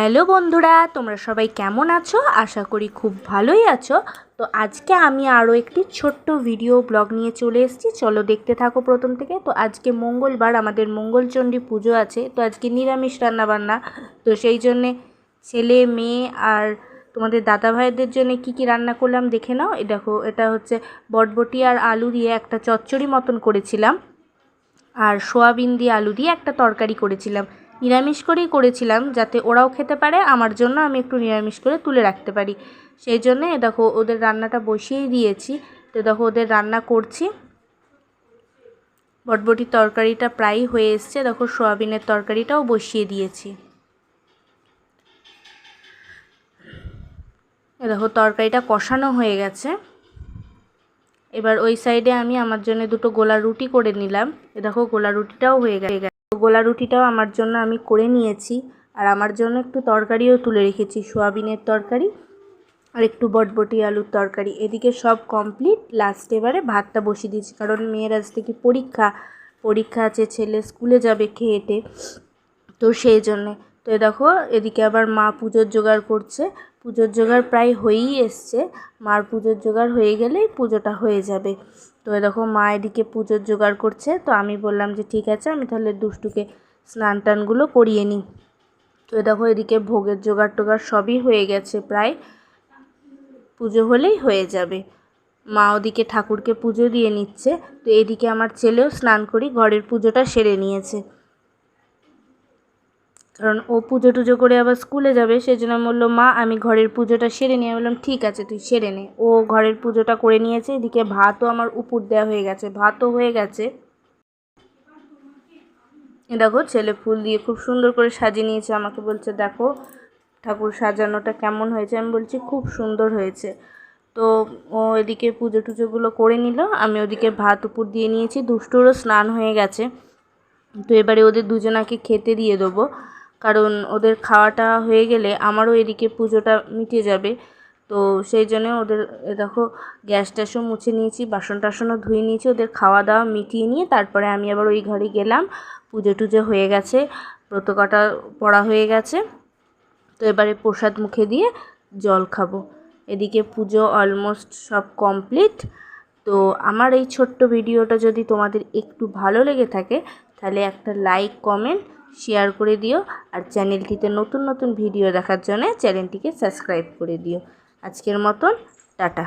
Hello বন্ধুরা, তোমরা সবাই কেমন আছো? আশা করি খুব ভালোই আছো। তো আজকে আমি আরও একটি ছোট্ট ভিডিও ব্লগ নিয়ে চলে এসেছি। চলো দেখতে থাকো প্রথম থেকে। তো আজকে মঙ্গলবার, আমাদের মঙ্গলচণ্ডী পুজো আছে। তো আজকে নিরামিষ রান্নাবান্না। তো সেই জন্যে ছেলে, মেয়ে আর তোমাদের দাদা ভাইদের জন্য কি কি রান্না করলাম দেখে নাও। এ দেখো, এটা হচ্ছে বটবটি আর আলু দিয়ে একটা চচ্চড়ি মতন করেছিলাম। আর সোয়াবিন দিয়ে আলু দিয়ে একটা তরকারি করেছিলাম। নিরামিষ করেই করেছিলাম যাতে ওরাও খেতে পারে, আমার জন্য আমি একটু নিরামিষ করে তুলে রাখতে পারি। সেই জন্যে দেখো ওদের রান্নাটা বসিয়েই দিয়েছি। তো দেখো ওদের রান্না করছি। বটবটির তরকারিটা প্রায়ই হয়ে এসছে। দেখো সোয়াবিনের তরকারিটাও বসিয়ে দিয়েছি। দেখো তরকারিটা কষানো হয়ে গেছে। এবার ওই সাইডে আমি আমার জন্য দুটো গোলা রুটি করে নিলাম। এ দেখো গোলা রুটিটাও হয়ে গেছে। গোলা রুটিটাও আমার জন্য আমি করে নিয়েছি। আর আমার জন্য একটু তরকারিও তুলে রেখেছি, সোয়াবিনের তরকারি আর একটু বটবটি আলুর তরকারি। এদিকে সব কমপ্লিট লাস্ট এবারে ভাতটা বসিয়ে দিয়েছি, কারণ মেয়ের আজ থেকে পরীক্ষা। পরীক্ষা আছে, ছেলে স্কুলে যাবে খেয়েটে তো সেই জন্যে। তো দেখো, এদিকে আবার মা পুজোর জোগাড় করছে। পুজোর জোগাড় প্রায় হয়েই এসছে। মার পুজোর জোগাড় হয়ে গেলেই পুজোটা হয়ে যাবে। তো এ দেখো, মা এদিকে পুজোর জোগাড় করছে। তো আমি বললাম যে, ঠিক আছে, আমি তাহলে দুষ্টুকে স্নান টানগুলো করিয়ে নিই। তো দেখো, এদিকে ভোগের জোগাড় টোগাড় সবই হয়ে গেছে প্রায়। পুজো হলেই হয়ে যাবে। মা ওদিকে ঠাকুরকে পুজো দিয়ে নিচ্ছে। তো এদিকে আমার ছেলেও স্নান করি, ঘরের পুজোটা সেরে নিয়েছে। কারণ ও পুজো টুজো করে আবার স্কুলে যাবে সেই জন্য বলল মা, আমি ঘরের পুজোটা সেরে নিয়ে। বললাম, ঠিক আছে, তুই সেরে নে। ও ঘরের পুজোটা করে নিয়েছে, এদিকে ভাতও আমার উপর দেওয়া হয়ে গেছে, ভাতও হয়ে গেছে। দেখো, ছেলে ফুল দিয়ে খুব সুন্দর করে সাজিয়ে নিয়েছে, আমাকে বলছে, দেখো, ঠাকুর সাজানোটা কেমন হয়েছে? আমি বলছি, খুব সুন্দর হয়েছে। তো ও এদিকে পুজো টুজোগুলো করে নিল, আমি ওদিকে ভাত উপর দিয়ে নিয়েছি, দুষ্টুরও স্নান হয়ে গেছে। তো এবারে ওদের দুজনাকে খেতে দিয়ে দেবো। কারণ ওদের খাওয়াটা হয়ে গেলে আমারও এদিকে পুজোটা মিটে যাবে। তো সেই জন্য ওদের দেখো, গ্যাস ট্যাসও মুছে নিয়েছি, বাসন টাসনও ধুয়ে নিয়েছি, ওদের খাওয়া দাওয়া মিটিয়ে নিয়ে তারপরে আমি আবার ওই ঘরে গেলাম। পুজো টুজো হয়ে গেছে ব্রতকটা পড়া হয়ে গেছে। তো এবারে প্রসাদ মুখে দিয়ে জল খাব। এদিকে পুজো অলমোস্ট সব কমপ্লিট তো আমার এই ছোট্ট ভিডিওটা যদি তোমাদের একটু ভালো লেগে থাকে, তাহলে একটা লাইক কমেন্ট শেয়ার করে দিও আর চ্যানেলটিতে নতুন নতুন ভিডিও দেখার জন্য চ্যানেলটিকে সাবস্ক্রাইব করে দিও। আজকের মতন, টাটা।